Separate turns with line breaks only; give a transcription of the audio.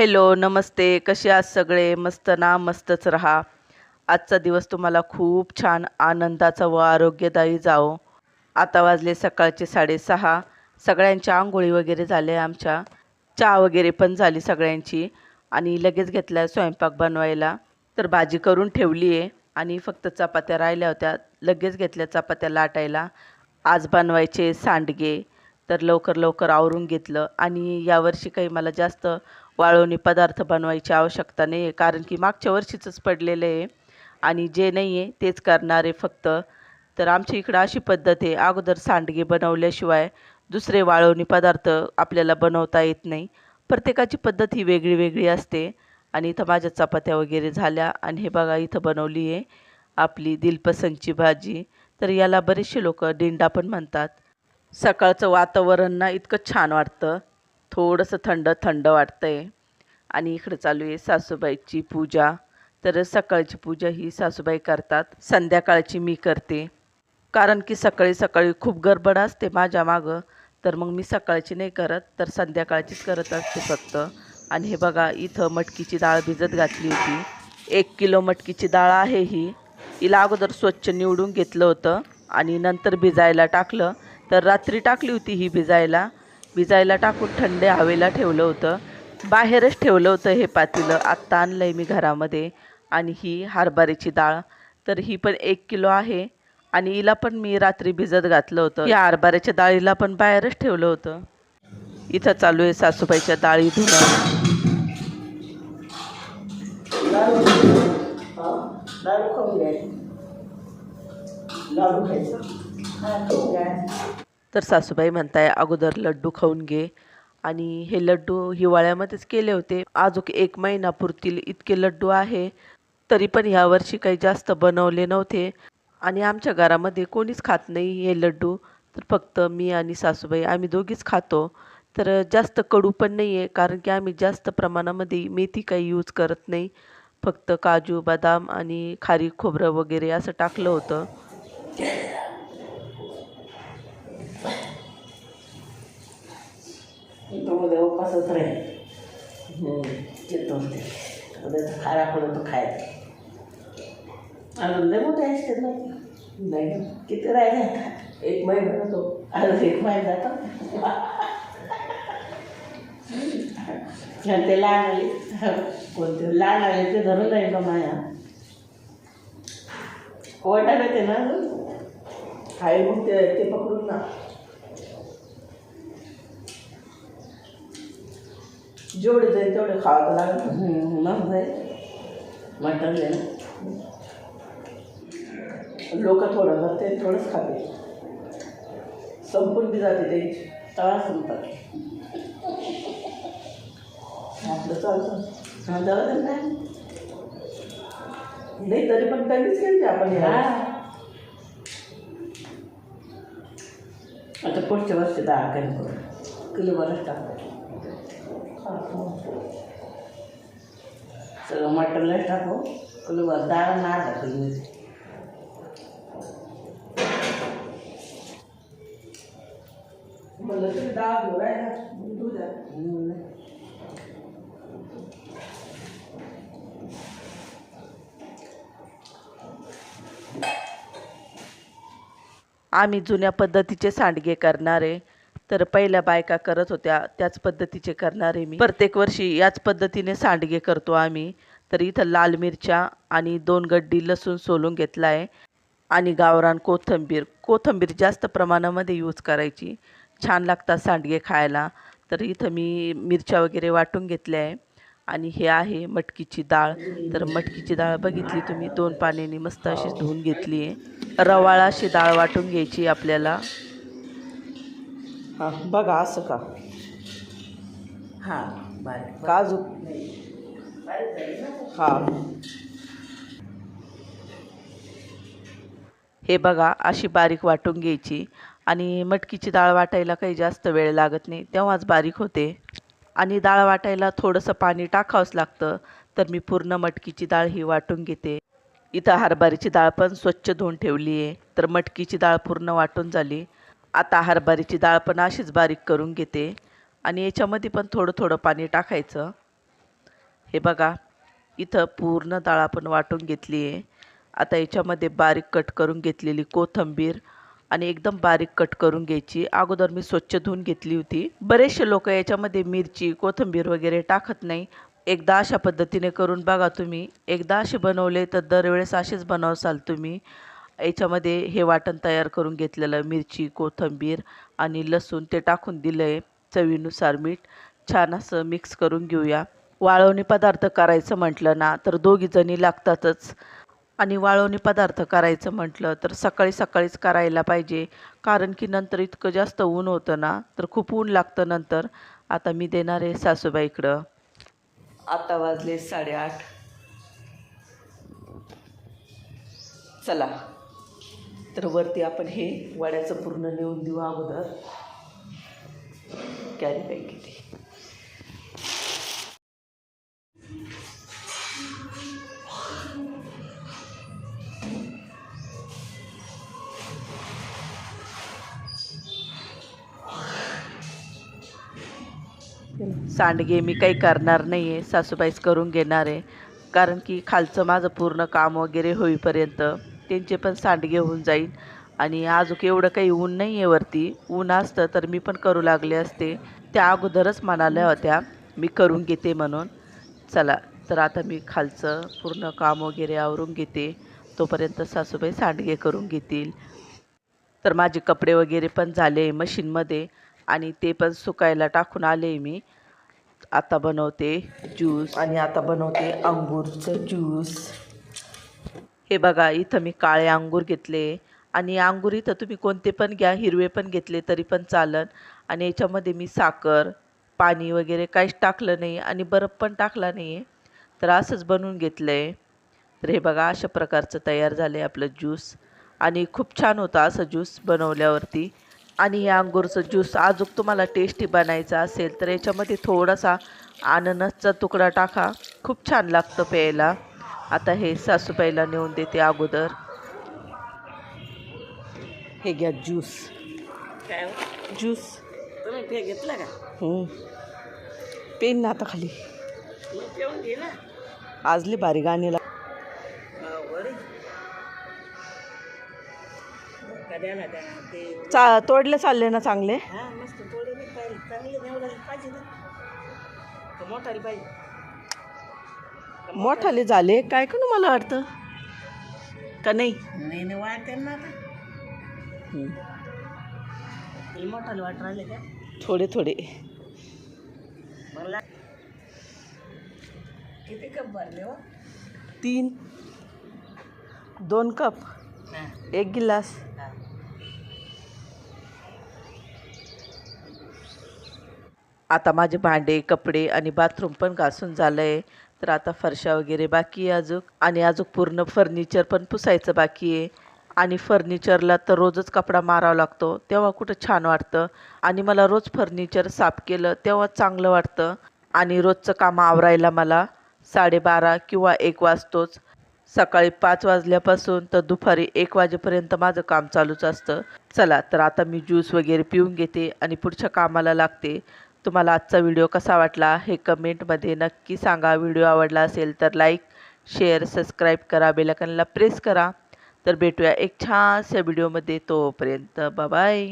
Hello नमस्ते. कसे आज सगळे? मस्त ना? मस्तच राहा. आजचा दिवस तुम्हाला खूप छान आनंदाचा व आरोग्यदायी जाओ आता वाजले सकाळचे साडेसहा. सगळ्यांच्या आंघोळी वगैरे झाल्या आमच्या. चहा वगैरे पण झाली सगळ्यांची. आणि लगेच घेतला स्वयंपाक बनवायला. तर भाजी करून ठेवली आहे आणि फक्त चपात्या राहिल्या होत्या. लगेच घेतल्या चपात्या लाटायला. आज बनवायचे सांडगे. तर लवकर लवकर आवरून घेतलं. आणि यावर्षी काही मला जास्त वाळवणी पदार्थ बनवायची आवश्यकता नाही आहे कारण की मागच्या वर्षीचंच पडलेलं आहे आणि जे नाही आहे तेच करणार आहे फक्त. तर आमच्या इकडं अशी पद्धत आहे अगोदर सांडगे बनवल्याशिवाय दुसरे वाळवणी पदार्थ आपल्याला बनवता येत नाही. प्रत्येकाची पद्धत ही वेगळी वेगळी असते आणि इथं माझ्या चपात्या वगैरे झाल्या आणि हे बघा इथं बनवली आहे आपली दिलपसंतची भाजी. तर याला बरेचसे लोक दिंडा पण म्हणतात. सकाळचं वातावरण ना इतकं छान वाटतं. थोडंसं थंड थंड वाटतं आहे आणि इकडं चालू आहे सासूबाईची पूजा. तर सकाळची पूजा ही सासूबाई करतात. संध्याकाळची मी करते. कारण की सकाळी सकाळी खूप गडबड असते माझ्या मागं. तर मग मी सकाळची नाही करत तर संध्याकाळचीच करत असते फक्त. आणि हे बघा इथं मटकीची डाळ भिजत घातली होती. एक किलो मटकीची डाळ आहे ही. हिला अगोदर स्वच्छ निवडून घेतलं होतं आणि नंतर भिजायला टाकलं. तर रात्री टाकली होती ही भिजायला. भिजायला टाकून थंड हवेला ठेवलं होतं. बाहेरच ठेवलं होतं हे पातेलं. आत्ता आणलं आहे मी घरामध्ये आणि ही हरभऱ्याची डाळ. तर ही पण एक किलो आहे आणि हिला पण मी रात्री भिजत घातलं होतं. या हरभऱ्याच्या डाळीला पण बाहेरच ठेवलं होतं. इथं चालू आहे सासूबाईच्या डाळी धुणं. तर सासूबाई म्हणताय अगोदर लड्डू खाऊन घे. आणि हे लड्डू हिवाळ्यामध्येच केले होते. अजून एक महिना पुरतील इतके लड्डू आहे तरी पण ह्यावर्षी काही जास्त बनवले नव्हते. आणि आमच्या घरामध्ये कोणीच खात नाही हे लड्डू. तर फक्त मी आणि सासूबाई आम्ही दोघीच खातो. तर जास्त कडू पण नाही आहे कारण की आम्ही जास्त प्रमाणामध्ये मेथी काही यूज करत नाही. फक्त काजू बदाम आणि खारी खोबरं वगैरे असं टाकलं होतं.
उद्या उपासच राहील. येतो ते उद्याचा खारा पडतो तो खायचं. अजून लय मोठे असते नाही किती राहिले आता? एक महिना तो अजून एक महिना जातो. आणि ते लहान आले. कोणते लहान आले ते धरून राहील का माया. वाटायला ते ना अजून? आहे मग ते पकडून ना. जेवढे जाईल तेवढे खावं लागेल. मग जाईल. मटण जाईल. लोक थोडं करते थोडंच खाते. संपून बी जाते त्यांची तळा संपतात आपलं चालतं. हा जाऊ दे. नाही तरी पण कधीच केली आपण ह्या आता पुढच्या वर्षी दहा काही करू. किलो बरंच टाकायचं सगळं मटनलाच टाकू. डाळ ना टाकली म्हणलं तरी डाळ घेऊ राहिला.
आम्ही जुन्या पद्धतीचे सांडगे करणारे. तर पहिल्या बायका करत होत्या त्याच पद्धतीचे करणारे मी. प्रत्येक वर्षी याच पद्धतीने सांडगे करतो आम्ही. तर इथं लाल मिरच्या आणि दोन गड्डी लसूण सोलून घेतला आहे आणि गावरान कोथिंबीर. कोथिंबीर जास्त प्रमाणामध्ये यूज करायची. छान लागतात सांडगे खायला. तर इथं मी मिरच्या वगैरे वाटून घेतल्या आहे. आणि हे आहे मटकीची डाळ. तर मटकीची डाळ बघितली तुम्ही दोन पाण्याने मस्त अशी धुवून घेतली आहे. रवाळा अशी डाळ वाटून घ्यायची आपल्याला.
हां बघा असं का? हां
काजू
हां.
हे बघा अशी बारीक वाटून घ्यायची आणि मटकीची डाळ वाटायला काही जास्त वेळ लागत नाही तेव्हाच बारीक होते. आणि डाळ वाटायला थोडंसं पाणी टाकावंच लागतं तर मी पूर्ण मटकीची डाळ ही वाटून घेते. इथं हरभऱ्याची डाळ पण स्वच्छ धुवून ठेवली आहे तर मटकीची डाळ पूर्ण वाटून झाली. आता हरभऱ्याची डाळ पण अशीच बारीक करून घेते. आणि याच्यामध्ये पण थोडं थोडं पाणी टाकायचं. हे बघा इथं पूर्ण डाळ आपण वाटून घेतली आहे. आता याच्यामध्ये बारीक कट करून घेतलेली कोथिंबीर आणि एकदम बारीक कट करून घ्यायची. अगोदर मी स्वच्छ धुवून घेतली होती. बरेचसे लोक याच्यामध्ये मिरची कोथिंबीर वगैरे टाकत नाही. एकदा अशा पद्धतीने करून बघा तुम्ही. एकदा असे बनवले तर दरवेळेस असेच बनवसाल तुम्ही. याच्यामध्ये हे वाटण तयार करून घेतलेलं मिरची कोथिंबीर आणि लसूण ते टाकून दिलं आहे चवीनुसार मीठ. छान असं मिक्स करून घेऊया. वाळवणी पदार्थ करायचं म्हटलं ना तर दोघीजणी लागतातच. आणि वाळवणी पदार्थ करायचं म्हटलं तर सकाळी सकाळीच करायला पाहिजे. कारण की नंतर इतकं जास्त ऊन होतं ना तर खूप ऊन लागतं नंतर. आता मी देणार आहे सासूबाईकडं आता वाजले साडेआठ. चला. तर वरती आपण हे वड्याचं पूर्ण नेऊन देऊ अगोदर. कॅरी बॅग किती? सांडगे मी काही करणार नाही आहे सासूबाईच करून घेणार आहे. कारण की खालचं माझं पूर्ण काम वगैरे होईपर्यंत त्यांचे पण सांडगे होऊन जाईल आणि आजूक एवढं काही ऊन नाही आहे वरती. ऊन असतं तर मी पण करू लागले असते. त्या अगोदरच म्हणाल्या होत्या मी करून घेते म्हणून. चला तर आता मी खालचं पूर्ण काम वगैरे आवरून घेते. तोपर्यंत सासूबाई सांडगे करून घेतील. तर माझे कपडे वगैरे पण झाले मशीनमध्ये आणि ते पण सुकायला टाकून आले मी. आता बनवते ज्यूस. आणि आता बनवते अंगूरचं ज्यूस. हे बघा इथं मी काळे अंगूर घेतले आणि अंगूर इथं तुम्ही कोणते पण घ्या हिरवे पण घेतले तरी पण चालन. आणि याच्यामध्ये मी साखर पाणी वगैरे काहीच टाकलं नाही आणि बर्फ पण टाकला नाही आहे तर असंच बनवून घेतलं आहे तर हे बघा अशा प्रकारचं तयार झालं आहे आपलं ज्यूस. आणि खूप छान होतं असं ज्यूस बनवल्यावरती. आणि या अंगूरचं ज्यूस अजून तुम्हाला टेस्टी बनायचं असेल तर याच्यामध्ये थोडासा अननसचा तुकडा टाका. खूप छान लागतं प्यायला. आता हे सासूबाईला नेऊन देते अगोदर. हे घ्या ज्यूस.
काय हो?
ज्यूस.
तुम्ही पे घेतला का?
पेन ना आता खाली.
मी पेऊन घे ना.
आजली बारी गाणीला
बरे द्या ना द्या ना ते
चा तोडले चालले ना चांगले.
हा मस्त थोडे नाही पाहिजे चांगले पाहिजे ना. मोठाली पाहिजे.
मोठाले झाले काय का मला वाटतं? का नाही?
नाही नाही वाटते ना आता. ते मोठाले वाट राहिले का?
थोडे थोडे.
मला किती कप भरले हो?
तीन. दोन कप.
हा.
एक गिलास.
हा.
आता माझे भांडे कपडे आणि बाथरूम पण घासून झालं आहे तर आता फरशा वगैरे बाकी आहे अजून. आणि अजून पूर्ण फर्निचर पण पुसायचं बाकी आहे. आणि फर्निचरला तर रोजच कपडा मारावा लागतो. तेव्हा कुठं छान वाटतं. आणि मला रोज फर्निचर साफ केलं तेव्हा चांगलं वाटतं. आणि रोजचं काम आवरायला मला साडेबारा किंवा एक वाजतोच. सकाळी पाच वाजल्यापासून तर दुपारी एक वाजेपर्यंत माझं काम चालूच असतं. चला तर आता मी ज्यूस वगैरे पिऊन घेते आणि पुढच्या कामाला लागते. तुम्हाला आजचा व्हिडिओ कसा वाटला हे कमेंटमध्ये नक्की सांगा. व्हिडिओ आवडला असेल तर लाईक शेअर सबस्क्राईब करा. बेलाकनला प्रेस करा. तर भेटूया एक छानशा व्हिडिओमध्ये तोपर्यंत. बाय.